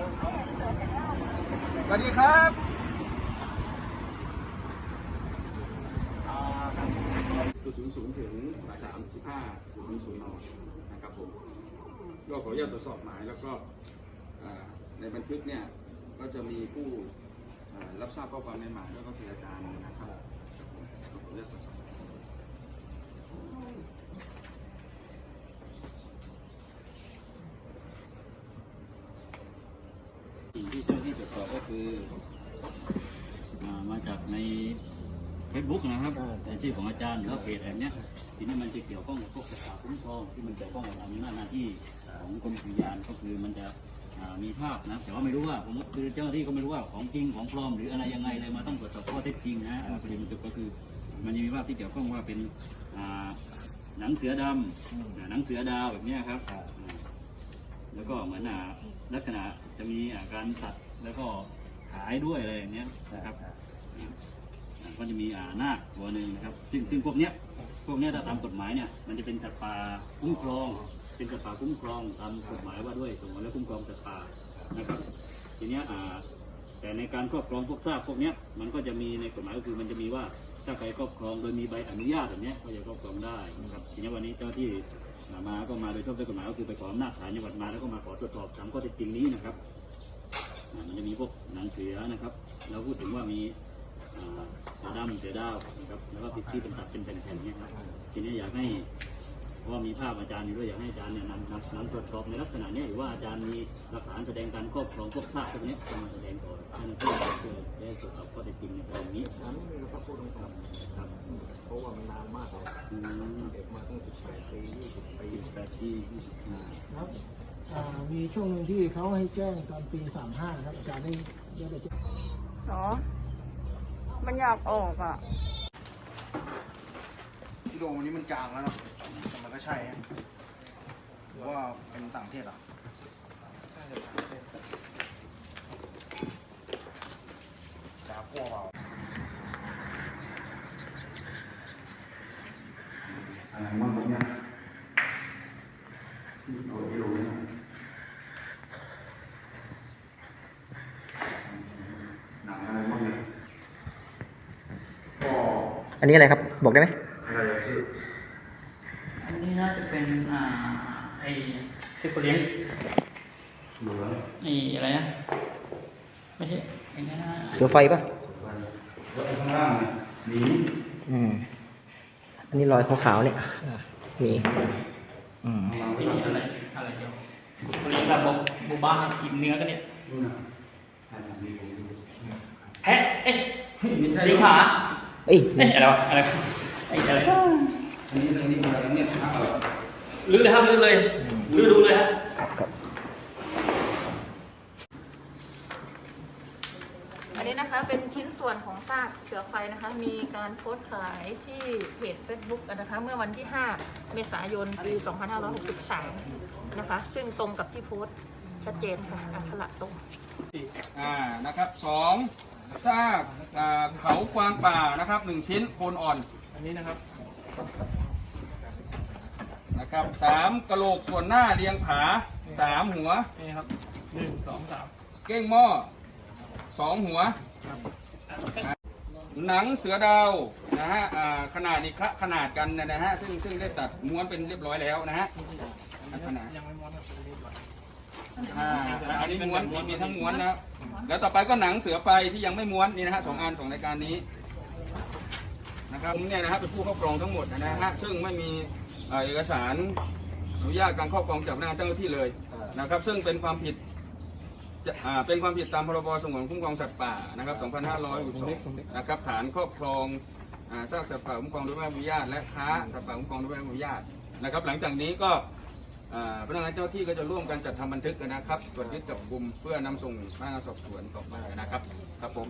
สวัสดีครับจุดศูนย์ศูนย์ถึงบ่ายสามสิบห้าจุดศูนย์ศูนย์นนะครับผมก็ขออนุญาตตรวจสอบหมายแล้วก็อ่าในบันทึกเนี่ยก็จะมีผู้รับทราบข้อความในหมายแล้วก็คืออาจารย์นะครับขออนุญาตตรวจสอบ สิ่งที่เจ้าหน้าที่ตรวจสอบก็ คืออ่ามาจากใน Facebook นะครับแต่ชื่อของอาจารย์หรือว่าเพจแบบเนี้ยทีนี้มันจะเกี่ยวข้องกับพวกสถาคุ้มครองที่มันเกี่ยวข้องกับอำนาจหน้าที่ของกรมอุทยานก็คือมันจะอ่ามีภาพนะแต่ว่าไม่รู้ว่าผมคือเจ้าหน้าที่ก็ไม่รู้ว่าของจริงของปลอมหรืออะไรยังไงเลยมาต้องตรวจสอบข้อเท็จจริงนะอ่าประเด็นมันก็คือ มันจะมีภาพที่เกี่ยวข้องว่าเป็นอ่าหนังเสือดำอ่าหนังเสือดาวแบบเนี้ยครับอ่าแล้วก็เหมือนอ่าลักษณะจะมีอ่าการตัดแล้วก็ ขายด้วยอะไรอย่างเงี้ยนะครับก็จะมีอ่านาคตัวหนึ่งนะครับ ซึ่งซึ่งพวกเนี้ยพวกเนี้ยถ้าตามกฎหมายเนี่ยมันจะเป็นสัตว์ป่าคุ้มครอง เป็นสัตว์ป่าคุ้มครองตามกฎหมายว่าด้วยสงวและคุ้มครองสัตว์ป่านะครับทีเนี้ยอ่าแต่ในการครอบครองพวกซากพวกเนี้ยมันก็จะมีในกฎหมายก็คือมันจะมีว่าถ้าใครครอบครองโดยมีใบอนุญาตแบบเนี้ยก็จะครอบครองได้นะครับทีนี้วันนี้เจ้าที่มาก็มาโดยชอบด้วยกฎหมายก็คือไปขออำนาจศาลจังหวัดมาแล้วก็มาขอตรวจสอบตามข้อเท็จจริงนี้นะครับ มันจะมีพวกหนังเสือนะครับ เราพูดถึงว่ามีอ่าเสือดำเสือดาวนะครับแล้วก็ติดที่เป็นตัดเป็นแผ่นๆเนี่ยครับทีนี้อยากให้เพราะว่ามีภาพอาจารย์อยู่ด้วยอยากให้อาจารย์เนี่ยนำนำนำตรวจสอบในลักษณะเนี้ยหรือว่าอาจารย์มีหลักฐานแสดงการครอบครองพวกซากพวกเนี้ยเอามาแสดงต่อเจ้าหน้าที่เพื่อได้ตรวจสอบข้อเท็จจริงในประเด็นนี้ถามนิดนึงนะครับพูดตรงครับๆเพราะว่ามันนานมากแล้วอืมเด็กมาตั้ง18ปี20ปีแปดที่ยี่สิบห้าครับอ่า มีช่วงหนึ่งที่เขาให้แจ้งตอนปี 35 ครับอาจารย์ได้ได้ไปแจ้งเหรอ มันอยากออกอะที่โดมวันนี้มันจางแล้วเนาะแต่มันก็ใช่ฮะหรือว่าเป็นต่างประเทศอะจาพวกเราอะไรมั่งเนี่ยที่โดนที่รู้นะหนังอะไรมั่งเนี่ยก็ อันนี้อะไรครับ บอกได้ไหมอะไรที่อันนี้น่าจะเป็นอ่าไอ้ที่เขาเลี้ยงเหลืองไอ้อะไรนะไม่ใช่ไอ้นั่นนะเสือไฟปะแล้วข้างล่างเนี่ยหมีอืมอันนี้รอยขาวๆเนี่ยอะมีอืมไอ้นี่อะไรอะไรเดียวเขาเลี้ยงแบบบอกบูบ้ากินเนื้อกันเนี่ยนู่นน่ะอ่ามีผมดูแพะเอ๊ะไม่ใช่ลิงหา เอ้ยเอ๊ะอะไรวะอะไรไอ้อะไรอันนี้เรื่องนี้อะไรเนี่ยอ่าลื้อเลยครับลื้อเลยลื้อดูเลยครับครับครับอันนี้นะคะเป็นชิ้นส่วนของซากเสือไฟนะคะ มีการโพสต์ขายที่เพจ Facebook อะนะคะ เมื่อวันที่ 5 เมษายน ปี 2563 นะคะ ซึ่งตรงกับที่โพสต์ชัดเจนค่ะอักขระตรงอ่านะครับสอง ซากอ่าเขากวางป่านะครับหนึ่งชิ้นโคนอ่อนอันนี้นะครับนะครับสามกระโหลกส่วนหน้าเรียงผาสามหัว นี่ครับหนึ่งสองสามเก้งหม้อสองหัว หนังเสือดาวนะฮะอ่าขนาดนี้ขนาดกันนะฮะซึ่งซึ่งได้ตัดม้วนเป็นเรียบร้อยแล้วนะฮะขนาด ยังไม่ม้วนครับเป็นรีบร้อย อ่าอันนี้ม้วนมีมีทั้งม้วนนะครับแล้วต่อไปก็หนังเสือไฟที่ยังไม่ม้วนนี่นะฮะสองอันสองรายการนี้นะครับผมเนี่ยนะฮะเป็นผู้ครอบครองทั้งหมดนะฮะซึ่งไม่มีเอ่อเอกสารอนุญาตการครอบครองจากพนักงานเจ้าหน้าที่เลยนะครับ ซึ่งเป็นความผิดจะอ่าเป็นความผิดตามพรบสงวนคุ้มครองสัตว์ป่านะครับ 2562นะครับฐานครอบครองอ่าซากสัตว์ป่าคุ้มครองโดยไม่ได้รับอนุญาตและค้าสัตว์ป่าคุ้มครองโดยไม่ได้รับอนุญาตนะครับ หลังจากนี้ก็ พนักงานเจ้าหน้าที่ก็จะร่วมกันจัดทำบันทึกนะครับตรวจยึดจับกลุ่มเพื่อนำส่งพนักงานสอบสวนต่อไปนะครับ ครับผม